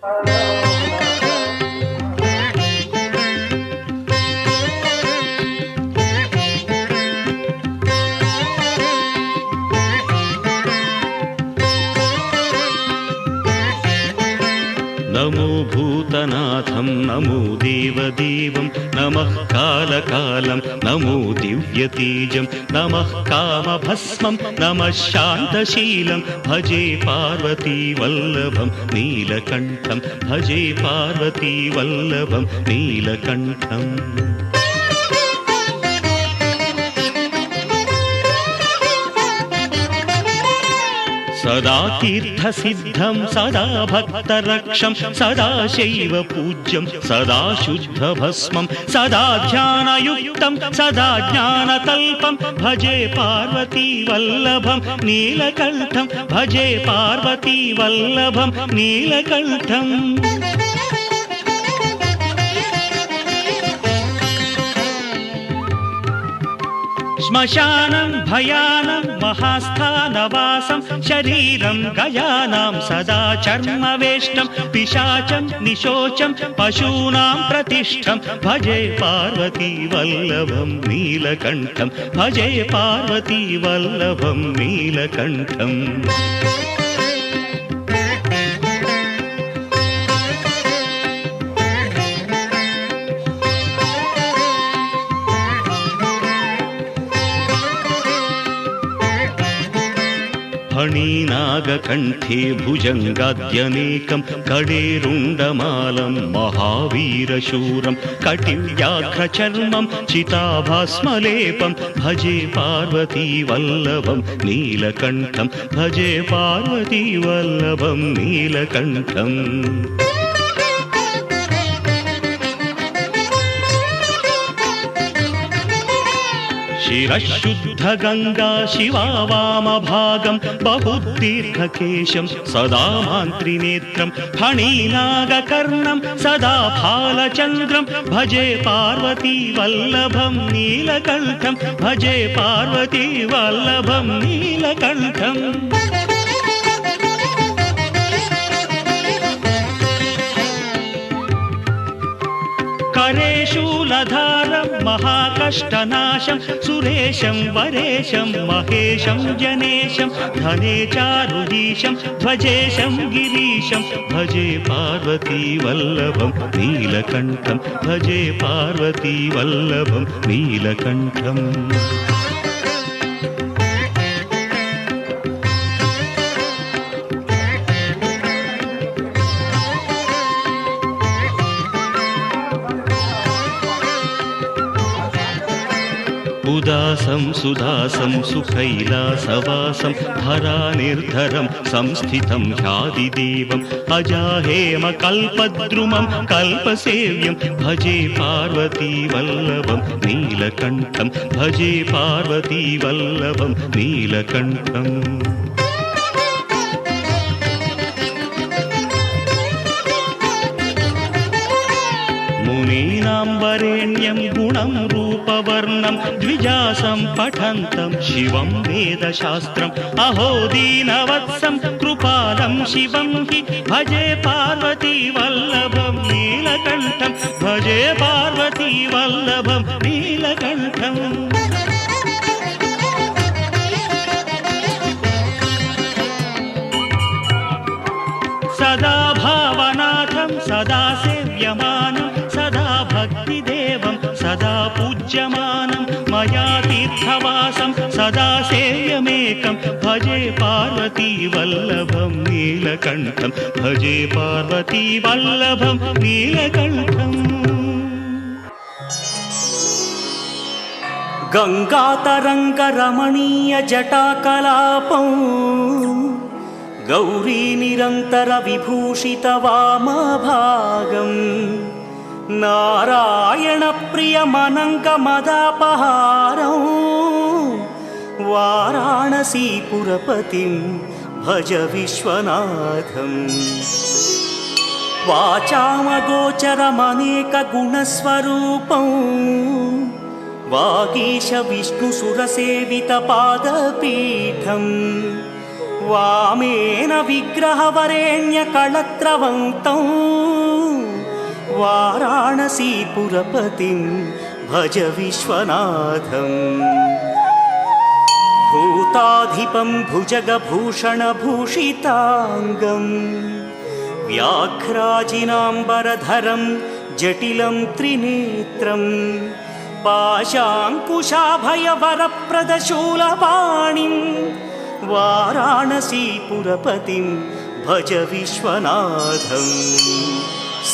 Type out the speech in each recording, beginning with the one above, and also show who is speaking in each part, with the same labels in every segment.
Speaker 1: 啊。నమో భూతనాథం నమో దేవదేవం నమ కాలకాలం నమో దివ్యతేజం నమ కామభస్మం నమ శాంతశీలం భజే పార్వతీవల్లభం నీలకంఠం భజే పార్వతీవల్లభం నీలకంఠం సదా తీర్థసిద్ధం సదా భక్తరక్షం సదా శైవ పూజ్యం సదా శుద్ధ భస్మం సదా ధ్యానయుక్తం సదా జ్ఞానతల్పం భజే పార్వతీ వల్లభం నీలకంఠం భజే పార్వతీ వల్లభం నీలకంఠం శ్మశానం భయానం మహాస్థానవాసం శరీరం గయానాం సదా చర్మవేష్టం పిశాచం నిశోచం పశూనాం ప్రతిష్టం. భజే పార్వతీ వల్లభం నీలకంఠం. భజే పార్వతీ వల్లభం నీలకంఠం. फणीनागकण्ठे भुजङ्गाद्यनेकं कडेरुण्डमालं महावीरशूरं कटिव्याघ्रचर्मं चिताभास्मलेपं भजे पार्वतीवल्लभं नीलकण्ठं भजे पार्वतीवल्लभं नीलकण्ठम् शिरःशुद्धगङ्गा शिवा वामभागं बहुदीर्घकेशं सदा मान्त्रिनेत्रं फणीनागकर्णं सदा फालचन्द्रं भजे पार्वती वल्लभं नीलकण्ठं भजे पार्वती वल्लभं नीलकण्ठम् మూలధారం మహాకష్టనాశం సురేశం వరేశం మహేశం జనేశం ధనే చారుదీశం ధ్వజేశం గిరీశం భజే పార్వతీవల్లభం నీలకంఠం భజే పార్వతీవల్లభం నీలకంఠం. ఉదాసం సుదాసం సుఖైలాసవాసం ధరానిర్ధరం సంస్థితం ఖ్యాదిదేవం అజాహేమ కల్పద్రుమం కల్పసేవ్యం భజే పార్వతీవల్లభం నీలకంఠం భజే పార్వతీవల్లభం నీలకంఠం. वरेण्यं गुणं रूपवर्णं द्विजासं पठन्तं शिवं वेदशास्त्रम् अहो दीनवत्सं कृपालं शिवं हि भजे पार्वती वल्लभं नीलकण्ठं भजे पार्वती वल्लभं नीलकण्ठम् सदा भावनाथं सदा सेव्यमानं सदा भक्तिदेवं सदा पूज्यमानं मया तीर्थवासं सदा सेव्यमेकं भजे पार्वतीवल्लभं नीलकण्ठं भजे पार्वतीवल्लभं नीलकण्ठम्
Speaker 2: गङ्गातरङ्गरमणीयजटाकलापम् गौरीनिरन्तरविभूषितवामाभागम् నారాయణ ప్రియమనంక మదాపహారం. వారాణసీపురపతిం భజ విశ్వనాథం. వాచామగోచరమనేక గుణస్వరూపం. వాగీశ విష్ణు वाराणसीपुरपतिं भज विश्वनाथम्। भूताधिपं भुजगभूषणभूषिताङ्गं व्याघ्राजिनाम्बरधरं जटिलं त्रिनेत्रं पाशाङ्कुशाभयवरप्रदशूलपाणिं वाराणसीपुरपतिं भज विश्वनाथम्।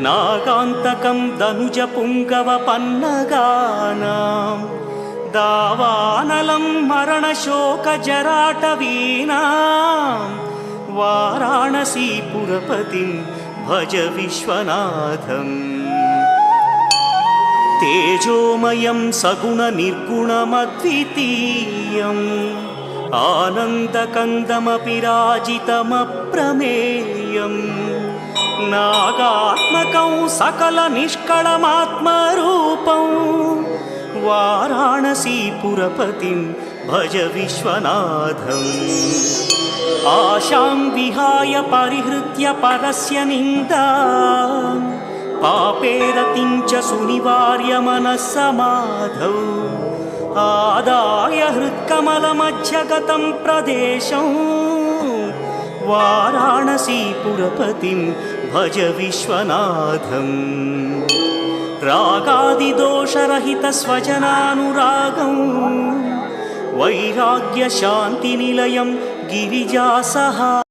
Speaker 2: నాగాంతకం ధనుజ పుంగవ పన్నగానాం. దావానలం మరణశోక జరాటవీనా వారాణసీపురపతిం భజ విశ్వనాథం. తేజోమయం సగుణ నిర్గుణమద్వితీయం ఆనందకందమపి రాజితమప్రమేయం. నాగాత్మకం సకల నిష్కళమాత్మరూపం. వారాణసీపురపతిం భజ విశ్వనాథం. ఆశాం విహాయ పరిహృత్య పరస్య నిందా. పాపేరతిం చ సునివార్య మనస్సమాధౌ ఆదాయ హృత్కమలమధ్యగతం ప్రదేశం. వారాణసీపురపతిం భజ విశ్వనాథం రాగాదిదోషరహిత స్వజనానురాగం వైరాగ్య శాంతి నిలయం గిరిజా సహా